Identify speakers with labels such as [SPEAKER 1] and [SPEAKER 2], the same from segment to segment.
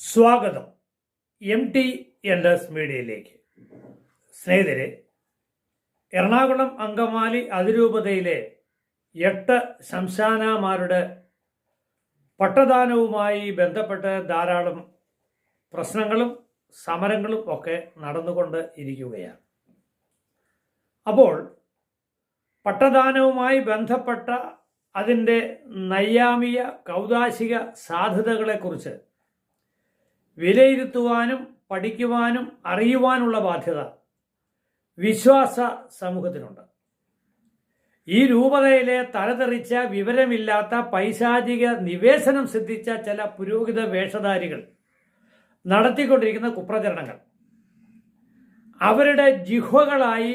[SPEAKER 1] സ്വാഗതം M T enters മീഡിയയിലേക്ക്. സ്നേഹിതരെ എറണാകുളം അങ്കമാലി അതിരൂപതയിലെ എട്ട് ശംശാനമാരുടെ പട്ടദാനവുമായി ബന്ധപ്പെട്ട് ധാരാളം പ്രശ്നങ്ങളും സമരങ്ങളും ഒക്കെ നടന്നുകൊണ്ട് ഇരിക്കുകയാണ്. അപ്പോൾ പട്ടദാനവുമായി ബന്ധപ്പെട്ട അതിന്റെ നൈയാമിക കൗതാശിക സാധ്യതകളെക്കുറിച്ച് വിലയിരുത്തുവാനും പഠിക്കുവാനും അറിയുവാനുള്ള ബാധ്യത വിശ്വാസ സമൂഹത്തിനുണ്ട്. ഈ രൂപതയിലെ തലതെറിച്ച വിവരമില്ലാത്ത പൈശാചിക നിവേശനം സിദ്ധിച്ച ചില പുരോഹിത വേഷധാരികൾ നടത്തിക്കൊണ്ടിരിക്കുന്ന കുപ്രചരണങ്ങൾ. അവരുടെ ജിഹ്വകളായി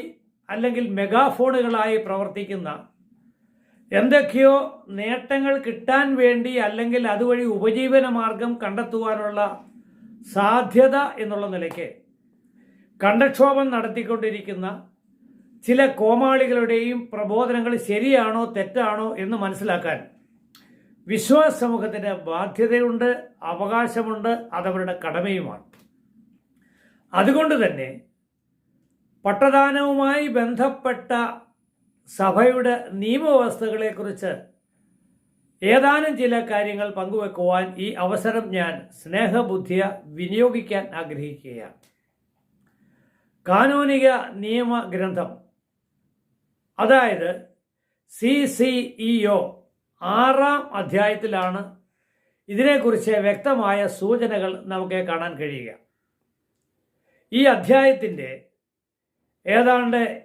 [SPEAKER 1] അല്ലെങ്കിൽ മെഗാഫോണുകളായി പ്രവർത്തിക്കുന്ന എന്തൊക്കെയോ നേട്ടങ്ങൾ കിട്ടാൻ വേണ്ടി അല്ലെങ്കിൽ അതുവഴി ഉപജീവന മാർഗം കണ്ടെത്തുവാനുള്ള സാധ്യത എന്നുള്ള നിലയ്ക്ക് കണ്ടക്ഷോഭം നടത്തിക്കൊണ്ടിരിക്കുന്ന ചില കോമാളികളുടെയും പ്രബോധനങ്ങൾ ശരിയാണോ തെറ്റാണോ എന്ന് മനസ്സിലാക്കാൻ വിശ്വാസ സമൂഹത്തിന് ബാധ്യതയുണ്ട് അവകാശമുണ്ട് അതവരുടെ കടമയുമാണ്. അതുകൊണ്ട് തന്നെ പട്ടദാനവുമായി ബന്ധപ്പെട്ട സഭയുടെ നിയമവ്യവസ്ഥകളെക്കുറിച്ച് ഏതാനും ചില കാര്യങ്ങൾ പങ്കുവെക്കുവാൻ ഈ അവസരം ഞാൻ സ്നേഹബുദ്ധിയ വിനിയോഗിക്കാൻ ആഗ്രഹിക്കുകയാണ്. കാനൂനിക നിയമ ഗ്രന്ഥം അതായത് സി സി ഇ ഒ ആറാം അധ്യായത്തിലാണ് ഇതിനെക്കുറിച്ച് വ്യക്തമായ സൂചനകൾ നമുക്ക് കാണാൻ കഴിയുക. ഈ അധ്യായത്തിന്റെ ഏതാണ്ട്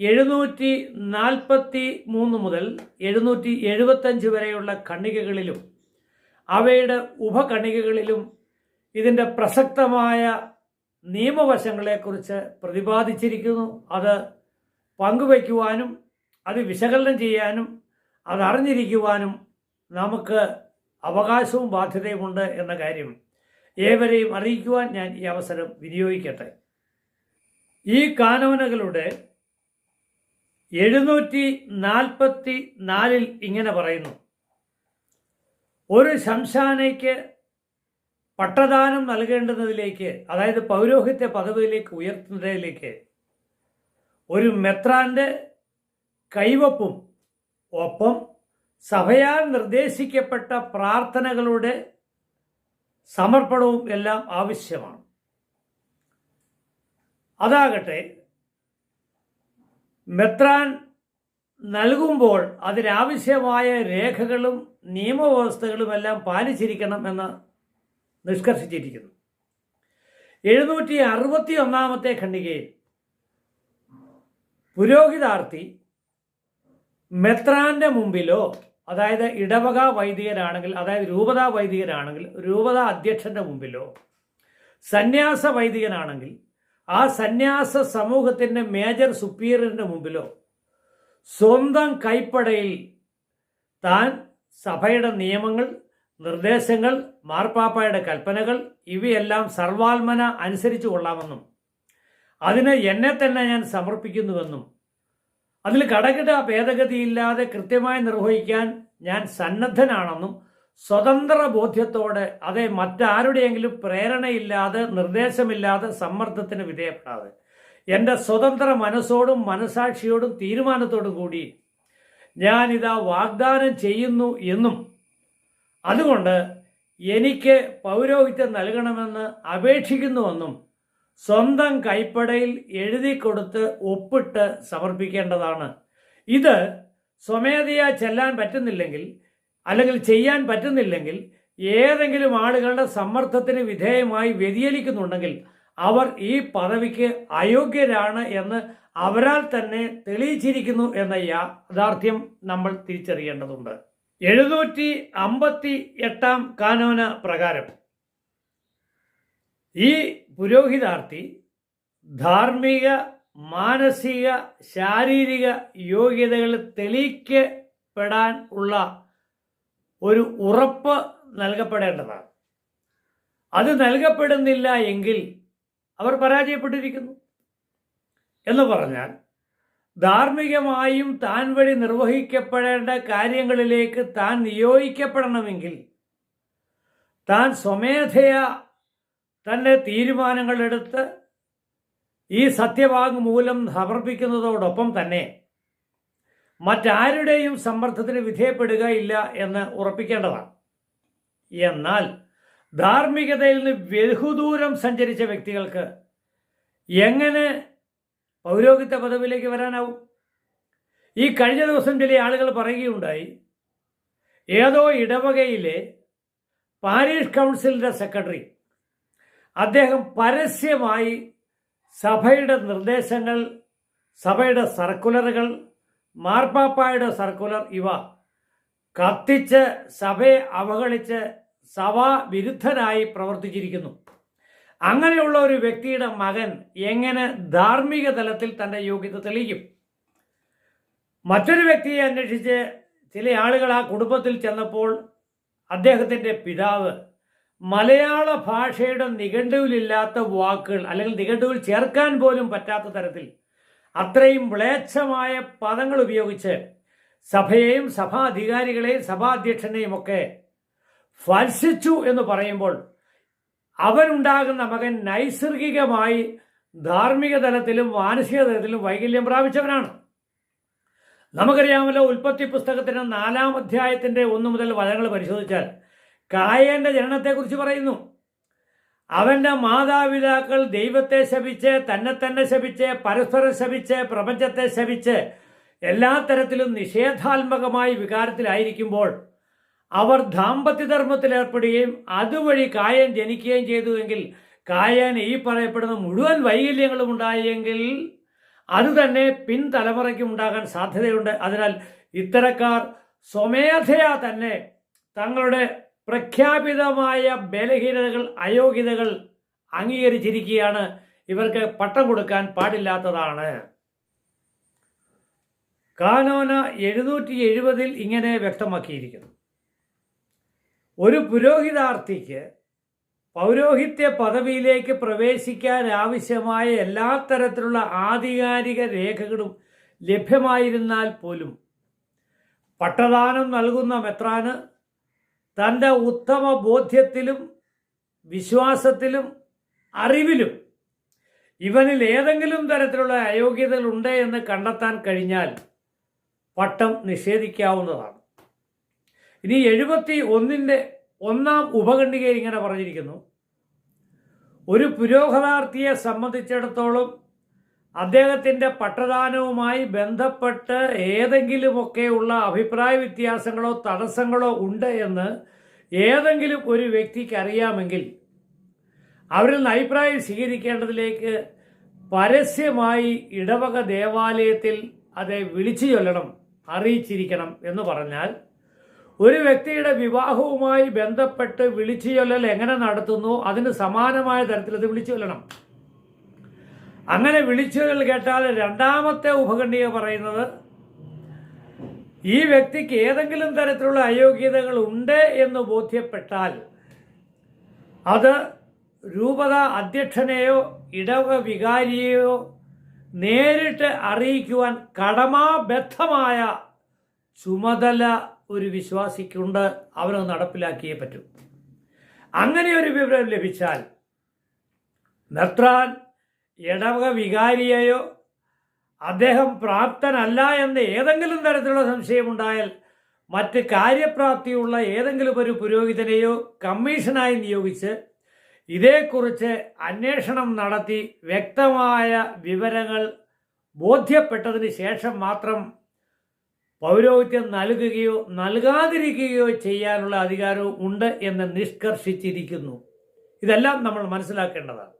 [SPEAKER 1] എഴുന്നൂറ്റി നാൽപ്പത്തി മൂന്ന് മുതൽ എഴുന്നൂറ്റി എഴുപത്തഞ്ച് വരെയുള്ള കണികകളിലും അവയുടെ ഉപകണികകളിലും ഇതിന്റെ പ്രസക്തമായ നിയമവശങ്ങളെക്കുറിച്ച് പ്രതിപാദിച്ചിരിക്കുന്നു. അത് പങ്കുവയ്ക്കുവാനും അത് വിശകലനം ചെയ്യാനും അത് അറിഞ്ഞിരിക്കുവാനും നമുക്ക് അവകാശവും ബാധ്യതയുമുണ്ട് എന്ന കാര്യം ഏവരെയും അറിയിക്കുവാൻ ഞാൻ ഈ അവസരം വിനിയോഗിക്കട്ടെ. ഈ കാനോനകളുടെ എഴുന്നൂറ്റി നാൽപ്പത്തി നാലിൽ ഇങ്ങനെ പറയുന്നു. ഒരു ശംശാനയ്ക്ക് പട്ടദാനം നൽകേണ്ടുന്നതിലേക്ക് അതായത് പൗരോഹിത്യ പദവിയിലേക്ക് ഉയർത്തുന്നതിലേക്ക് ഒരു മെത്രാന്റെ കൈവപ്പും ഒപ്പം സഭയാൽ നിർദ്ദേശിക്കപ്പെട്ട പ്രാർത്ഥനകളുടെ സമർപ്പണവും എല്ലാം ആവശ്യമാണ്. അതാകട്ടെ മെത്രാൻ നൽകുമ്പോൾ അതിനാവശ്യമായ രേഖകളും നിയമവ്യവസ്ഥകളുമെല്ലാം പാലിച്ചിരിക്കണം എന്ന് നിഷ്കർഷിച്ചിരിക്കുന്നു. എഴുന്നൂറ്റി അറുപത്തി ഒന്നാമത്തെ ഖണ്ഡികയിൽ പുരോഹിതാർത്ഥി മെത്രാന്റെ മുമ്പിലോ അതായത് ഇടവക വൈദികരാണെങ്കിൽ അതായത് രൂപതാ വൈദികരാണെങ്കിൽ രൂപതാ അധ്യക്ഷന്റെ മുമ്പിലോ സന്യാസ വൈദികനാണെങ്കിൽ ആ സന്യാസ സമൂഹത്തിന്റെ മേജർ സുപ്പീരിയറിന്റെ മുമ്പിലോ സ്വന്തം കൈപ്പടയിൽ താൻ സഭയുടെ നിയമങ്ങൾ നിർദ്ദേശങ്ങൾ മാർപ്പാപ്പയുടെ കൽപ്പനകൾ ഇവയെല്ലാം സർവാത്മന അനുസരിച്ചു കൊള്ളാമെന്നും അതിന് എന്നെ തന്നെ ഞാൻ സമർപ്പിക്കുന്നുവെന്നും അതിൽ കടകിട ഭേദഗതിയില്ലാതെ കൃത്യമായി നിർവഹിക്കാൻ ഞാൻ സന്നദ്ധനാണെന്നും സ്വതന്ത്ര ബോധ്യത്തോടെ അതെ മറ്റാരുടെയെങ്കിലും പ്രേരണയില്ലാതെ നിർദ്ദേശമില്ലാതെ സമ്മർദ്ദത്തിന് വിധേയപ്പെടാതെ. എന്റെ സ്വതന്ത്ര മനസ്സോടും മനസാക്ഷിയോടും തീരുമാനത്തോടും കൂടി ഞാനിതാ വാഗ്ദാനം ചെയ്യുന്നു എന്നും അതുകൊണ്ട് എനിക്ക് പൗരോഹിത്യം നൽകണമെന്ന് അപേക്ഷിക്കുന്നുവെന്നും സ്വന്തം കൈപ്പടയിൽ എഴുതി കൊടുത്ത് ഒപ്പിട്ട് സമർപ്പിക്കേണ്ടതാണ്. ഇത് സ്വമേധയാ ചെല്ലാൻ പറ്റുന്നില്ലെങ്കിൽ അല്ലെങ്കിൽ ചെയ്യാൻ പറ്റുന്നില്ലെങ്കിൽ ഏതെങ്കിലും ആളുകളുടെ സമ്മർദ്ദത്തിന് വിധേയമായി വ്യതിചലിക്കുന്നുണ്ടെങ്കിൽ അവർ ഈ പദവിക്ക് അയോഗ്യരാണ് എന്ന് അവരാൽ തന്നെ തെളിയിച്ചിരിക്കുന്നു എന്ന യാഥാർത്ഥ്യം നമ്മൾ തിരിച്ചറിയേണ്ടതുണ്ട്. എഴുന്നൂറ്റി അമ്പത്തി എട്ടാം കാനോന പ്രകാരം ഈ പുരോഹിതാർത്ഥി ധാർമ്മിക മാനസിക ശാരീരിക യോഗ്യതകൾ തെളിയിക്കപ്പെടാൻ ഉള്ള ഒരു ഉറപ്പ് നൽകപ്പെടേണ്ടതാണ്. അത് നൽകപ്പെടുന്നില്ല എങ്കിൽ അവർ പരാജയപ്പെട്ടിരിക്കുന്നു. എന്ന് പറഞ്ഞാൽ ധാർമ്മികമായും താൻ വഴി നിർവഹിക്കപ്പെടേണ്ട കാര്യങ്ങളിലേക്ക് താൻ നിയോഗിക്കപ്പെടണമെങ്കിൽ താൻ സ്വമേധയാ തന്റെ തീരുമാനങ്ങളെടുത്ത് ഈ സത്യവാങ്മൂലം സമർപ്പിക്കുന്നതോടൊപ്പം തന്നെ മറ്റാരുടെയും സമ്മർദ്ദത്തിന് വിധേയപ്പെടുകയില്ല എന്ന് ഉറപ്പിക്കേണ്ടതാണ്. എന്നാൽ ധാർമ്മികതയിൽ നിന്ന് ബഹുദൂരം സഞ്ചരിച്ച വ്യക്തികൾക്ക് എങ്ങനെ പൗരോഹിത്യ പദവിയിലേക്ക് വരാനാവും? ഈ കഴിഞ്ഞ ദിവസം ചില ആളുകൾ പറയുകയുണ്ടായി ഏതോ ഇടവകയിലെ പാരീഷ് കൗൺസിലിന്റെ സെക്രട്ടറി അദ്ദേഹം പരസ്യമായി സഭയുടെ നിർദ്ദേശങ്ങൾ സഭയുടെ സർക്കുലറുകൾ മാർപ്പാപ്പായുടെ സർക്കുലർ ഇവ. കത്തിച്ച് സഭയെ അവഗണിച്ച് സഭാ വിരുദ്ധനായി പ്രവർത്തിച്ചിരിക്കുന്നു. അങ്ങനെയുള്ള ഒരു വ്യക്തിയുടെ മകൻ എങ്ങനെ ധാർമ്മിക തലത്തിൽ തന്റെ യോഗ്യത തെളിയിക്കും? മറ്റൊരു വ്യക്തിയെ അന്വേഷിച്ച് ചില ആളുകൾ ആ കുടുംബത്തിൽ ചെന്നപ്പോൾ അദ്ദേഹത്തിന്റെ പിതാവ് മലയാള ഭാഷയുടെ നിഘണ്ടുവിലില്ലാത്ത വാക്കുകൾ അല്ലെങ്കിൽ നിഘണ്ടുവിൽ ചേർക്കാൻ പോലും പറ്റാത്ത തരത്തിൽ അത്രയും മ്ലേച്ഛമായ പദങ്ങൾ ഉപയോഗിച്ച് സഭയെയും സഭാധികാരികളെയും സഭാധ്യക്ഷനെയും ഒക്കെ ഫൽസിച്ചു എന്ന് പറയുമ്പോൾ അവനുണ്ടാകുന്ന മകൻ നൈസർഗികമായി ധാർമ്മിക തലത്തിലും മാനസിക തലത്തിലും വൈകല്യം പ്രാപിച്ചവനാണ്. നമുക്കറിയാമല്ലോ ഉൽപ്പത്തി പുസ്തകത്തിന് നാലാം അധ്യായത്തിന്റെ ഒന്നു മുതൽ വചനങ്ങൾ പരിശോധിച്ചാൽ കായന്റെ ജനനത്തെക്കുറിച്ച് പറയുന്നു. അവന്റെ മാതാപിതാക്കൾ ദൈവത്തെ ശപിച്ച് തന്നെ തന്നെ ശപിച്ച് പരസ്പരം ശപിച്ച് പ്രപഞ്ചത്തെ ശപിച്ച് എല്ലാ തരത്തിലും നിഷേധാത്മകമായി വികാരത്തിലായിരിക്കുമ്പോൾ അവർ ദാമ്പത്യ ധർമ്മത്തിലേർപ്പെടുകയും അതുവഴി കായൻ ജനിക്കുകയും ചെയ്തുവെങ്കിൽ കായൻ ഈ പറയപ്പെടുന്ന മുഴുവൻ വൈകല്യങ്ങളും ഉണ്ടായെങ്കിൽ അതുതന്നെ പിൻതലമുറയ്ക്കും ഉണ്ടാകാൻ സാധ്യതയുണ്ട്. അതിനാൽ ഇത്തരക്കാർ സ്വമേധയാ തന്നെ തങ്ങളുടെ പ്രഖ്യാപിതമായ ബലഹീനതകൾ അയോഗ്യതകൾ അംഗീകരിച്ചിരിക്കുകയാണ്. ഇവർക്ക് പട്ടം കൊടുക്കാൻ പാടില്ലാത്തതാണ്. കാനോന എഴുന്നൂറ്റി എഴുപതിൽ ഇങ്ങനെ വ്യക്തമാക്കിയിരിക്കുന്നു. ഒരു പുരോഹിതാർത്ഥിക്ക് പൗരോഹിത്യ പദവിയിലേക്ക് പ്രവേശിക്കാൻ ആവശ്യമായ എല്ലാ തരത്തിലുള്ള ആധികാരിക രേഖകളും ലഭ്യമായിരുന്നാൽ പോലും പട്ടദാനം നൽകുന്ന മെത്രാന് തന്റെ ഉത്തമ ബോധ്യത്തിലും വിശ്വാസത്തിലും അറിവിലും ഇവനിൽ ഏതെങ്കിലും തരത്തിലുള്ള അയോഗ്യതകൾ ഉണ്ട് എന്ന് കണ്ടെത്താൻ കഴിഞ്ഞാൽ പട്ടം നിഷേധിക്കാവുന്നതാണ്. ഇനി എഴുപത്തി ഒന്നിന്റെ ഒന്നാം ഉപഖണ്ഡികയിൽ ഇങ്ങനെ പറഞ്ഞിരിക്കുന്നു. ഒരു പുരോഗതാർത്ഥിയെ സംബന്ധിച്ചിടത്തോളം അദ്ദേഹത്തിന്റെ പട്ടദാനവുമായി ബന്ധപ്പെട്ട് ഏതെങ്കിലുമൊക്കെയുള്ള അഭിപ്രായ വ്യത്യാസങ്ങളോ തടസ്സങ്ങളോ ഉണ്ട് എന്ന് ഏതെങ്കിലും ഒരു വ്യക്തിക്ക് അറിയാമെങ്കിൽ അവരിൽ നിന്ന് അഭിപ്രായം സ്വീകരിക്കേണ്ടതിലേക്ക് പരസ്യമായി ഇടവക ദേവാലയത്തിൽ അതെ വിളിച്ചു ചൊല്ലണം അറിയിച്ചിരിക്കണം എന്ന് പറഞ്ഞാൽ ഒരു വ്യക്തിയുടെ വിവാഹവുമായി ബന്ധപ്പെട്ട് വിളിച്ചു ചൊല്ലൽ എങ്ങനെ നടത്തുന്നു അതിന് സമാനമായ തരത്തിൽ അത് വിളിച്ചു ചൊല്ലണം. അങ്ങനെ വിളിച്ചുകൾ കേട്ടാൽ രണ്ടാമത്തെ ഉപഖണ്ഡിക പറയുന്നത് ഈ വ്യക്തിക്ക് ഏതെങ്കിലും തരത്തിലുള്ള അയോഗ്യതകൾ ഉണ്ട് എന്ന് ബോധ്യപ്പെട്ടാൽ അത് രൂപത അധ്യക്ഷനെയോ ഇടവ വികാരിയെയോ നേരിട്ട് അറിയിക്കുവാൻ കടമാബദ്ധമായ ചുമതല ഒരു വിശ്വാസിക്കുണ്ട് അവനത് നടപ്പിലാക്കിയേ പറ്റൂ. അങ്ങനെ ഒരു വിവരം ലഭിച്ചാൽ മെത്രാൻ ഇടവക വികാരിയെയോ അദ്ദേഹം പ്രാപ്തനല്ല എന്ന് ഏതെങ്കിലും തരത്തിലുള്ള സംശയമുണ്ടായാൽ മറ്റ് കാര്യപ്രാപ്തിയുള്ള ഏതെങ്കിലും ഒരു പുരോഹിതനെയോ കമ്മീഷനായി നിയോഗിച്ച് ഇതേക്കുറിച്ച് അന്വേഷണം നടത്തി വ്യക്തമായ വിവരങ്ങൾ ബോധ്യപ്പെട്ടതിന് ശേഷം മാത്രം പൗരോഹിത്യം നൽകുകയോ നൽകാതിരിക്കുകയോ ചെയ്യാനുള്ള അധികാരവും ഉണ്ട് എന്ന് നിഷ്കർഷിച്ചിരിക്കുന്നു. ഇതെല്ലാം നമ്മൾ മനസ്സിലാക്കേണ്ടതാണ്.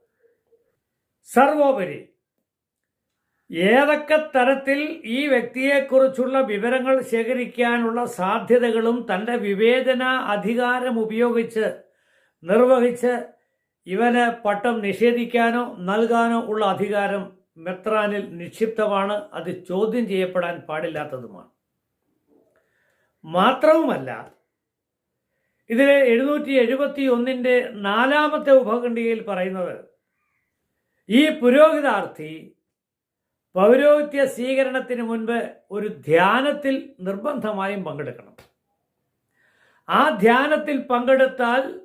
[SPEAKER 1] സർവോപരി. ഏതൊക്കെ തരത്തിൽ ഈ വ്യക്തിയെക്കുറിച്ചുള്ള വിവരങ്ങൾ ശേഖരിക്കാനുള്ള സാധ്യതകളും തന്റെ വിവേചന അധികാരം ഉപയോഗിച്ച് നിർവഹിച്ച് ഇവന് പട്ടം നിഷേധിക്കാനോ നൽകാനോ ഉള്ള അധികാരം മെത്രാനിൽ നിക്ഷിപ്തമാണ്. അത് ചോദ്യം ചെയ്യപ്പെടാൻ പാടില്ലാത്തതുമാണ്. മാത്രവുമല്ല ഇതിലെ എഴുന്നൂറ്റി എഴുപത്തി ഒന്നിന്റെ നാലാമത്തെ ഉപഖണ്ഡികയിൽ പറയുന്നത് ഈ പുരോഹിതാർത്ഥി പൗരോഹിത്യ സ്വീകരണത്തിന് മുൻപ് ഒരു ധ്യാനത്തിൽ നിർബന്ധമായും പങ്കെടുക്കണം. ആ ധ്യാനത്തിൽ പങ്കെടുത്താൽ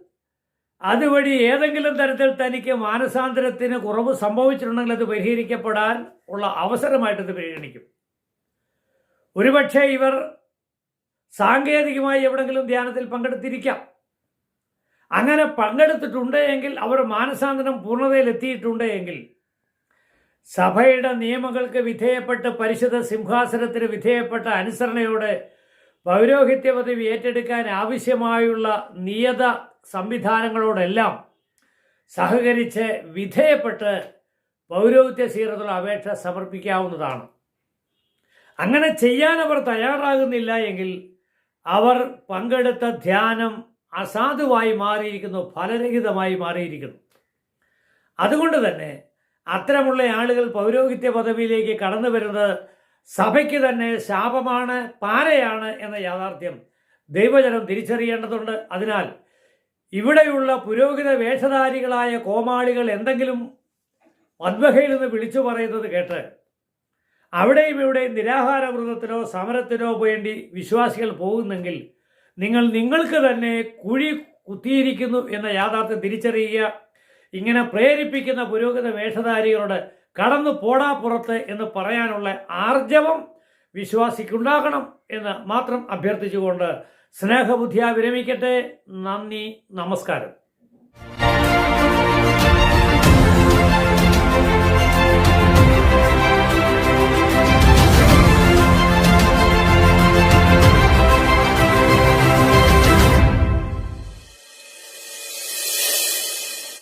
[SPEAKER 1] അതുവഴി ഏതെങ്കിലും തരത്തിൽ തനിക്ക് മാനസാന്തരത്തിന് കുറവ് സംഭവിച്ചിട്ടുണ്ടെങ്കിൽ അത് പരിഹരിക്കപ്പെടാൻ ഉള്ള അവസരമായിട്ട് ഇത് പരിഗണിക്കും. ഒരുപക്ഷെ ഇവർ സാങ്കേതികമായി എവിടെങ്കിലും ധ്യാനത്തിൽ പങ്കെടുത്തിരിക്കാം. അങ്ങനെ പങ്കെടുത്തിട്ടുണ്ട് എങ്കിൽ അവർ മാനസാന്തരം പൂർണതയിലെത്തിയിട്ടുണ്ട് എങ്കിൽ സഭയുടെ നിയമങ്ങൾക്ക് വിധേയപ്പെട്ട് പരിശുദ്ധ സിംഹാസനത്തിന് വിധേയപ്പെട്ട അനുസരണയോടെ പൗരോഹിത്യ പദവി ഏറ്റെടുക്കാൻ ആവശ്യമായുള്ള നിയത സംവിധാനങ്ങളോടെല്ലാം സഹകരിച്ച് വിധേയപ്പെട്ട് പൗരോഹിത്യ സീറത്തുള്ള അപേക്ഷ സമർപ്പിക്കാവുന്നതാണ്. അങ്ങനെ ചെയ്യാൻ അവർ തയ്യാറാകുന്നില്ല എങ്കിൽ അവർ പങ്കെടുത്ത ധ്യാനം അസാധുവായി മാറിയിരിക്കുന്നു ഫലരഹിതമായി മാറിയിരിക്കുന്നു. അതുകൊണ്ട് തന്നെ അത്തരമുള്ള ആളുകൾ പൗരോഹിത്യ പദവിയിലേക്ക് കടന്നു വരുന്നത് സഭയ്ക്ക് തന്നെ ശാപമാണ് പാരയാണ് എന്ന യാഥാർത്ഥ്യം ദൈവജനം തിരിച്ചറിയേണ്ടതുണ്ട്. അതിനാൽ ഇവിടെയുള്ള പുരോഹിത വേഷധാരികളായ കോമാളികൾ എന്തെങ്കിലും മദ്വഹയിൽ നിന്ന് വിളിച്ചു പറയുന്നത് കേട്ട് അവിടെയും ഇവിടെയും നിരാഹാര വ്രതത്തിനോ സമരത്തിനോ വേണ്ടി വിശ്വാസികൾ പോകുന്നെങ്കിൽ നിങ്ങൾ നിങ്ങൾക്ക് തന്നെ കുഴി കുത്തിയിരിക്കുന്നു എന്ന യാഥാർത്ഥ്യം തിരിച്ചറിയുക. ഇങ്ങനെ പ്രേരിപ്പിക്കുന്ന പുരോഗത വേഷധാരികളോട് കടന്നു പോടാ പുറത്ത് എന്ന് പറയാനുള്ള ആർജവം വിശ്വാസിക്കുണ്ടാകണം എന്ന് മാത്രം അഭ്യർത്ഥിച്ചുകൊണ്ട് സ്നേഹബുദ്ധിയ വിരമിക്കട്ടെ. നന്ദി നമസ്കാരം.